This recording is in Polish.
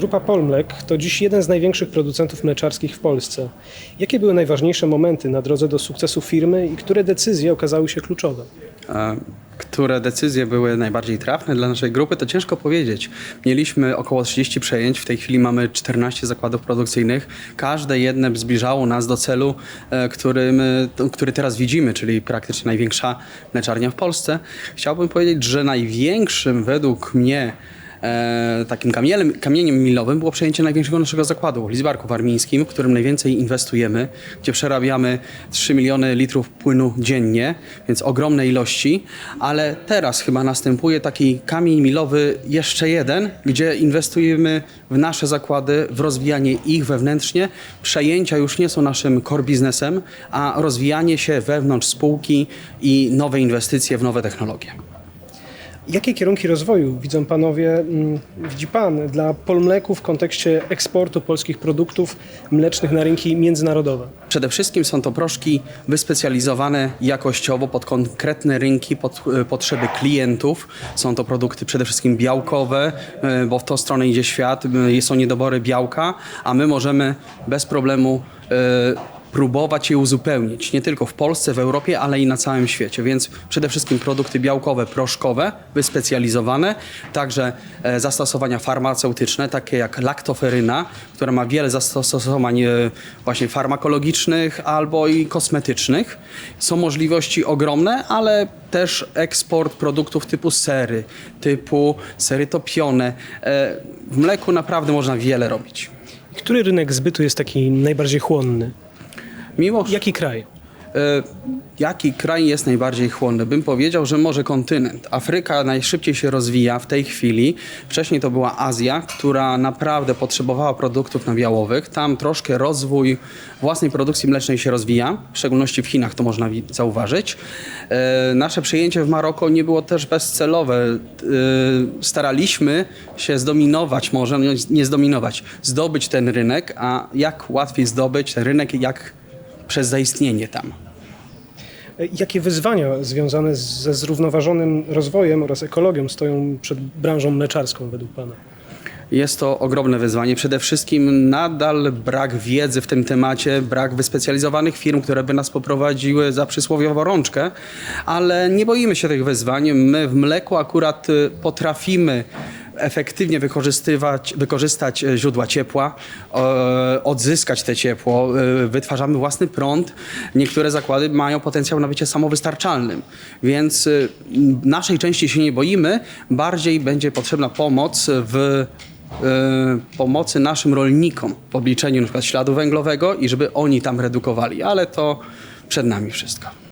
Grupa Polmlek to dziś jeden z największych producentów mleczarskich w Polsce. Jakie były najważniejsze momenty na drodze do sukcesu firmy i które decyzje okazały się kluczowe? Które decyzje były najbardziej trafne dla naszej grupy, to ciężko powiedzieć. Mieliśmy około 30 przejęć, w tej chwili mamy 14 zakładów produkcyjnych. Każde jedne zbliżało nas do celu, e, który, my, który teraz widzimy, czyli praktycznie największa mleczarnia w Polsce. Chciałbym powiedzieć, że największym według mnie E, takim kamieniem, kamieniem milowym było przejęcie największego naszego zakładu w Lizbarku Warmińskim, w którym najwięcej inwestujemy, gdzie przerabiamy 3 miliony litrów płynu dziennie, więc ogromne ilości, ale teraz chyba następuje taki kamień milowy jeszcze jeden, gdzie inwestujemy w nasze zakłady, w rozwijanie ich wewnętrznie. Przejęcia już nie są naszym core biznesem, a rozwijanie się wewnątrz spółki i nowe inwestycje w nowe technologie. Jakie kierunki rozwoju widzą panowie, mm, widzi pan dla Polmleku w kontekście eksportu polskich produktów mlecznych na rynki międzynarodowe? Przede wszystkim są to proszki wyspecjalizowane jakościowo pod konkretne rynki, pod e, potrzeby klientów. Są to produkty przede wszystkim białkowe, e, bo w tą stronę idzie świat, e, są niedobory białka, a my możemy bez problemu próbować je uzupełnić, nie tylko w Polsce, w Europie, ale i na całym świecie. Więc przede wszystkim produkty białkowe, proszkowe, wyspecjalizowane, także e, zastosowania farmaceutyczne, takie jak laktoferyna, która ma wiele zastosowań e, właśnie farmakologicznych albo i kosmetycznych. Są możliwości ogromne, ale też eksport produktów typu sery, typu sery topione. E, W mleku naprawdę można wiele robić. Który rynek zbytu jest taki najbardziej chłonny? Mimo, Jaki kraj? E, Jaki kraj jest najbardziej chłonny? Bym powiedział, że może kontynent. Afryka najszybciej się rozwija w tej chwili. Wcześniej to była Azja, która naprawdę potrzebowała produktów nabiałowych. Tam troszkę rozwój własnej produkcji mlecznej się rozwija, w szczególności w Chinach to można zauważyć. E, Nasze przyjęcie w Maroko nie było też bezcelowe. E, Staraliśmy się zdominować, może nie zdominować, zdobyć ten rynek, a jak łatwiej zdobyć ten rynek, jak przez zaistnienie tam. Jakie wyzwania związane ze zrównoważonym rozwojem oraz ekologią stoją przed branżą mleczarską według pana? Jest to ogromne wyzwanie. Przede wszystkim nadal brak wiedzy w tym temacie, brak wyspecjalizowanych firm, które by nas poprowadziły za przysłowiową rączkę, ale nie boimy się tych wyzwań. My w mleku akurat y, potrafimy efektywnie wykorzystywać, wykorzystać e, źródła ciepła, e, odzyskać te ciepło, e, wytwarzamy własny prąd. Niektóre zakłady mają potencjał na bycie samowystarczalnym, więc naszej części się nie boimy, bardziej będzie potrzebna pomoc w pomocy naszym rolnikom w obliczeniu np. śladu węglowego i żeby oni tam redukowali, ale to przed nami wszystko.